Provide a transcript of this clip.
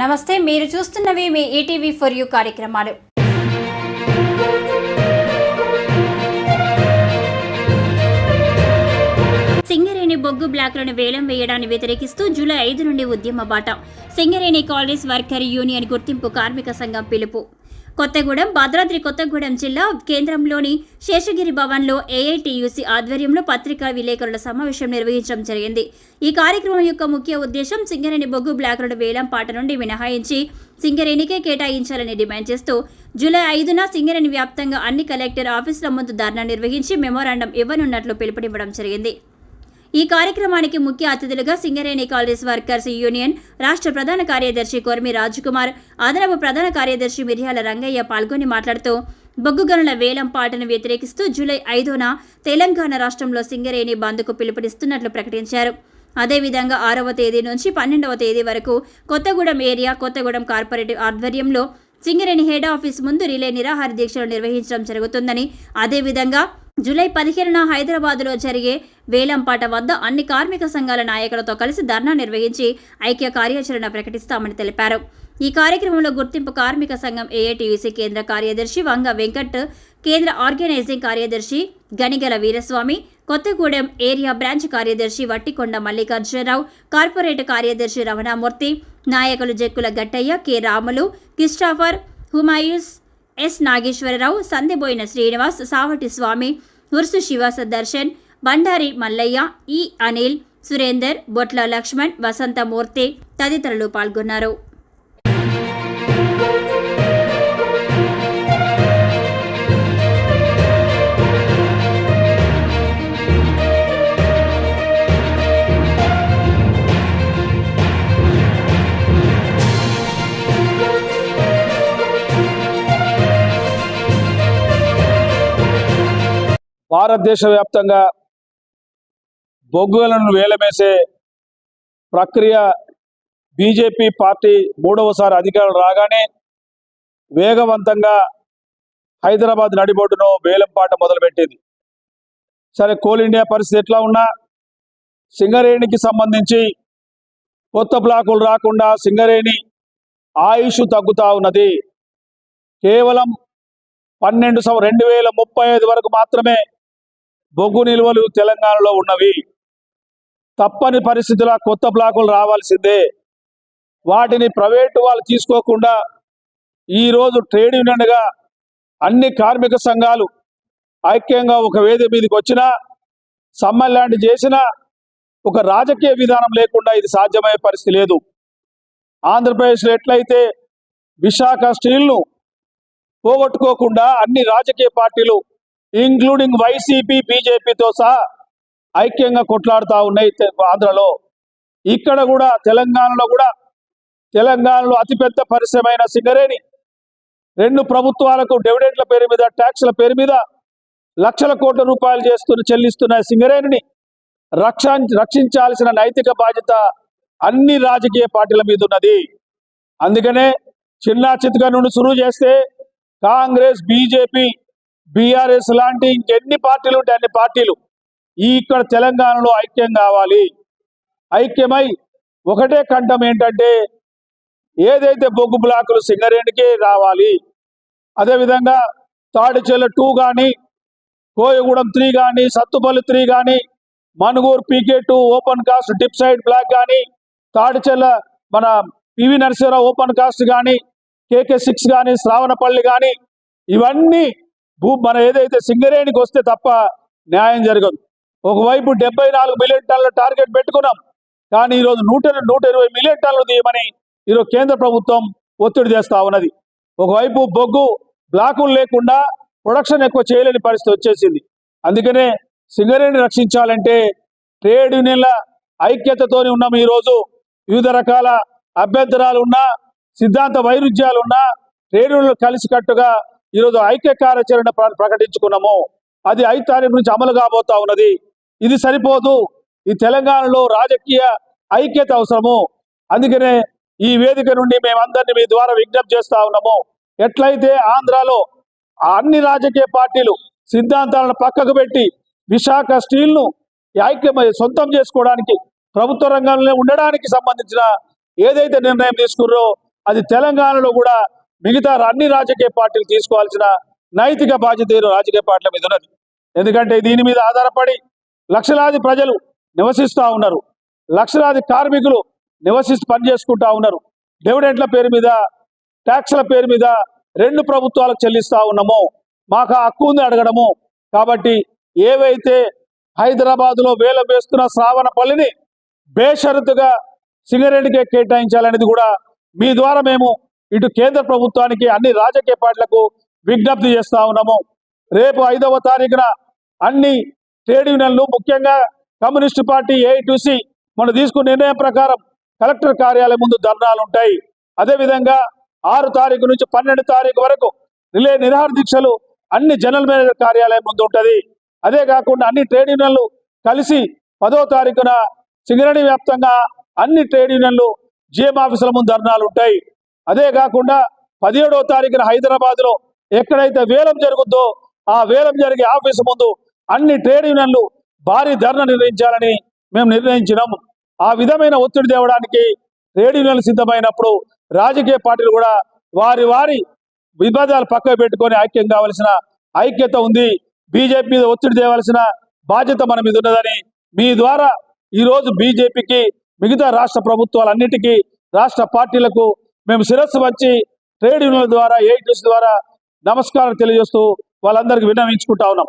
నమస్తే మీరు చూస్తున్నవి మీ ఈటీవీ ఫర్ యూ కార్యక్రమాలు. సింగరేణి బొగ్గు బ్లాక్లను వేలం వేయడాన్ని వ్యతిరేకిస్తూ జూలై ఐదు నుండి ఉద్యమ బాట. సింగరేణి కాలేజ్ వర్కర్ యూనియన్ గుర్తింపు కార్మిక సంఘం పిలుపు. కొత్తగూడెం భద్రాద్రి కొత్తగూడెం జిల్లా కేంద్రంలోని శేషగిరి భవన్లో ఏఐటీయూసీ ఆధ్వర్యంలో పత్రికా విలేకరుల సమావేశం నిర్వహించడం జరిగింది. ఈ కార్యక్రమం యొక్క ముఖ్య ఉద్దేశం సింగరేణి బొగ్గు బ్లాకులను వేలం పాట నుండి మినహాయించి సింగరేణికే కేటాయించాలని డిమాండ్ చేస్తూ జూలై ఐదున సింగరేణి వ్యాప్తంగా అన్ని కలెక్టర్ ఆఫీసుల ముందు ధర్నా నిర్వహించి మెమోరాండం ఇవ్వనున్నట్లు పిలుపునివ్వడం జరిగింది. ఈ కార్యక్రమానికి ముఖ్య అతిథులుగా సింగరేణి కాలేజ్ వర్కర్స్ యూనియన్ రాష్ట్ర ప్రధాన కార్యదర్శి కొర్మి రాజ్కుమార్ అదనపు ప్రధాన కార్యదర్శి మిర్యాల రంగయ్య పాల్గొని మాట్లాడుతూ బొగ్గు గనుల వేలం పాటను వ్యతిరేకిస్తూ జూలై ఐదున తెలంగాణ రాష్ట్రంలో సింగరేణి బంద్కు పిలుపునిస్తున్నట్లు ప్రకటించారు. అదేవిధంగా ఆరవ తేదీ నుంచి పన్నెండవ తేదీ వరకు కొత్తగూడెం ఏరియా కొత్తగూడెం కార్పొరేటివ్ ఆధ్వర్యంలో సింగరేణి హెడ్ ఆఫీస్ ముందు రిలే నిరాహార దీక్షలు నిర్వహించడం జరుగుతుందని అదేవిధంగా జూలై పదిహేనున హైదరాబాద్లో జరిగే వేలంపాట వద్ద అన్ని కార్మిక సంఘాల నాయకులతో కలిసి ధర్నా నిర్వహించి ఐక్య కార్యాచరణ ప్రకటిస్తామని తెలిపారు. ఈ కార్యక్రమంలో గుర్తింపు కార్మిక సంఘం ఏఐటీయూసీ కేంద్ర కార్యదర్శి వంగ వెంకట్ కేంద్ర ఆర్గనైజింగ్ కార్యదర్శి గనిగల వీరస్వామి కొత్తగూడెం ఏరియా బ్రాంచ్ కార్యదర్శి వట్టికొండ మల్లికార్జునరావు కార్పొరేట్ కార్యదర్శి రమణామూర్తి నాయకులు Jakkula Gattaiah K Ramulu Christopher Humayun S Nageswararao Sandeboina Srinivas Savati Swamy Ursu శివాస Darshan Bandari Mallaiah E Anil Surender బొట్ల లక్ష్మణ్ వసంతమూర్తి తదితరులు పాల్గొన్నారు. భారతదేశ వ్యాప్తంగా బొగ్గులను వేలమేసే ప్రక్రియ బీజేపీ పార్టీ మూడవసారి అధికారం రాగానే వేగవంతంగా హైదరాబాద్ నడిబొడ్డును వేలంపాట మొదలుపెట్టింది. సరే కోల్ ఇండియా పరిస్థితి ఎట్లా ఉన్నా సింగరేణికి సంబంధించి కొత్త బ్లాకులు రాకుండా సింగరేణి ఆయుష్ తగ్గుతా ఉన్నది. కేవలం పన్నెండు సం రెండు వేల ముప్పై ఐదు వరకు మాత్రమే బొగ్గు నిల్వలు తెలంగాణలో ఉన్నవి. తప్పని పరిస్థితుల కొత్త బ్లాకులు రావాల్సిందే. వాటిని ప్రైవేటు వాళ్ళు తీసుకోకుండా ఈరోజు ట్రేడ్ యూనియన్గా అన్ని కార్మిక సంఘాలు ఐక్యంగా ఒక వేదిక మీదకి వచ్చినా సమ్మల్లాంటి చేసినా ఒక రాజకీయ విధానం లేకుండా ఇది సాధ్యమయ్యే పరిస్థితి లేదు. ఆంధ్రప్రదేశ్లో ఎట్లయితే విశాఖ స్టీల్ను పోగొట్టుకోకుండా అన్ని రాజకీయ పార్టీలు ఇంక్లూడింగ్ వైసీపీ బీజేపీతో సహా ఐక్యంగా కొట్లాడుతూ ఉన్నాయి ఆంధ్రలో. ఇక్కడ కూడా తెలంగాణలో కూడా తెలంగాణలో అతిపెద్ద పరిశ్రమైన సింగరేణి. రెండు ప్రభుత్వాలకు డివిడెంట్ల పేరు మీద ట్యాక్స్ల పేరు మీద లక్షల కోట్ల రూపాయలు చేస్తున్న చెల్లిస్తున్న సింగరేణిని రక్ష రక్షించాల్సిన నైతిక బాధ్యత అన్ని రాజకీయ పార్టీల మీద ఉన్నది. అందుకనే చిన్నా చితక నుండి సురువు చేస్తే కాంగ్రెస్ బీజేపీ బీఆర్ఎస్ లాంటి ఇంకెన్ని పార్టీలు ఉంటే అన్ని పార్టీలు ఈ ఇక్కడ తెలంగాణలో ఐక్యం కావాలి. ఐక్యమై ఒకటే కంఠం ఏంటంటే ఏదైతే బొగ్గు బ్లాకులు సింగరేణికే రావాలి అదేవిధంగా తాడిచెల్ల టూ కానీ కోయగూడెం త్రీ కానీ సత్తుపల్లి త్రీ కానీ Manuguru PK two open cast deep side block కానీ తాడిచెల్ల మన పివి నరసింహరావు ఓపెన్ కాస్ట్ కానీ కేకే సిక్స్ కానీ శ్రావణపల్లి కానీ ఇవన్నీ భూ మన ఏదైతే సింగరేణికి వస్తే తప్ప న్యాయం జరగదు. ఒకవైపు డెబ్బై నాలుగు మిలియన్ టన్నుల టార్గెట్ పెట్టుకున్నాం కానీ ఈరోజు నూట నూట ఇరవై మిలియన్ టన్నులు తీయమని ఈరోజు కేంద్ర ప్రభుత్వం ఒత్తిడి చేస్తా ఉన్నది. ఒకవైపు బొగ్గు బ్లాకులు లేకుండా ప్రొడక్షన్ ఎక్కువ చేయలేని పరిస్థితి వచ్చేసింది. అందుకనే సింగరేణి రక్షించాలంటే ట్రేడ్ యూనియన్ల ఐక్యతతోనే ఉన్నాం ఈరోజు. వివిధ రకాల అభ్యంతరాలు ఉన్నా సిద్ధాంత వైరుధ్యాలు ఉన్నా ట్రేడ్ యూనియన్లు కలిసికట్టుగా ఈరోజు ఐక్య కార్యాచరణ ప్ర- ప్రకటించుకున్నాము. అది ఐదు తారీఖు నుంచి అమలు కాబోతా ఉన్నది. ఇది సరిపోదు. ఈ తెలంగాణలో రాజకీయ ఐక్యత అవసరము. అందుకనే ఈ వేదిక నుండి మేమందరినీ మీ ద్వారా విజ్ఞప్తి చేస్తా ఉన్నాము. ఎట్లయితే ఆంధ్రాలో ఆ అన్ని రాజకీయ పార్టీలు సిద్ధాంతాలను పక్కకు పెట్టి విశాఖ స్టీల్ను ఐక్యమై సొంతం చేసుకోవడానికి ప్రభుత్వ రంగంలో ఉండడానికి సంబంధించిన ఏదైతే నిర్ణయం తీసుకుర్రో అది తెలంగాణలో కూడా మిగతా అన్ని రాజకీయ పార్టీలు తీసుకోవాల్సిన నైతిక బాధ్యత రాజకీయ పార్టీల మీద ఉన్నది. ఎందుకంటే దీని మీద ఆధారపడి లక్షలాది ప్రజలు నివసిస్తూ ఉన్నారు. లక్షలాది కార్మికులు నివసిస్తూ పనిచేసుకుంటా ఉన్నారు. డివిడెంట్ల పేరు మీద ట్యాక్స్ల పేరు మీద రెండు ప్రభుత్వాలకు చెల్లిస్తూ ఉన్నాము. మాకు హక్కు ఉంది అడగడము. కాబట్టి ఏవైతే హైదరాబాద్లో వేల వేస్తున్న శ్రావణపల్లిని బేషరతుగా సింగరేణికే కేటాయించాలనేది కూడా మీ ద్వారా మేము ఇటు కేంద్ర ప్రభుత్వానికి అన్ని రాజకీయ పార్టీలకు విజ్ఞప్తి చేస్తా ఉన్నాము. రేపు ఐదవ తారీఖున అన్ని ట్రేడ్ యూనియన్లు ముఖ్యంగా కమ్యూనిస్టు పార్టీ ఏఐటీసీ మనం తీసుకున్న నిర్ణయం ప్రకారం కలెక్టర్ కార్యాలయం ముందు ధర్నాలు ఉంటాయి. అదేవిధంగా ఆరు తారీఖు నుంచి పన్నెండు తారీఖు వరకు రిలే నిరాహార దీక్షలు అన్ని జనరల్ మేనేజర్ కార్యాలయం ముందు ఉంటుంది. అదే కాకుండా అన్ని ట్రేడ్ యూనియన్లు కలిసి పదో తారీఖున సింగరణి వ్యాప్తంగా అన్ని ట్రేడ్ యూనియన్లు జిఎం ఆఫీసుల ముందు ధర్నాలు ఉంటాయి. అదే కాకుండా పదిహేడవ తారీఖున హైదరాబాద్లో ఎక్కడైతే వేలం జరుగుద్దో ఆ వేలం జరిగే ఆఫీసు ముందు అన్ని ట్రేడ్ యూనియన్లు భారీ ధర్నా నిర్ణయించాలని మేము నిర్ణయించినాం. ఆ విధమైన ఒత్తిడి తేవడానికి ట్రేడ్ యూనియన్లు సిద్ధమైనప్పుడు రాజకీయ పార్టీలు కూడా వారి వారి విభేదాలు పక్కకు పెట్టుకొని ఐక్యం కావలసిన ఐక్యత ఉంది. బీజేపీ మీద ఒత్తిడి తేవలసిన బాధ్యత మన మీద ఉన్నదని మీ ద్వారా ఈరోజు బీజేపీకి మిగతా రాష్ట్ర ప్రభుత్వాలన్నిటికీ రాష్ట్ర పార్టీలకు మేము శిరస్సు వచ్చి ట్రేడ్ యూనియన్ ద్వారా ఎయిటీస్ ద్వారా నమస్కారం తెలియజేస్తూ వాళ్ళందరికీ విన్నవించుకుంటా ఉన్నాం.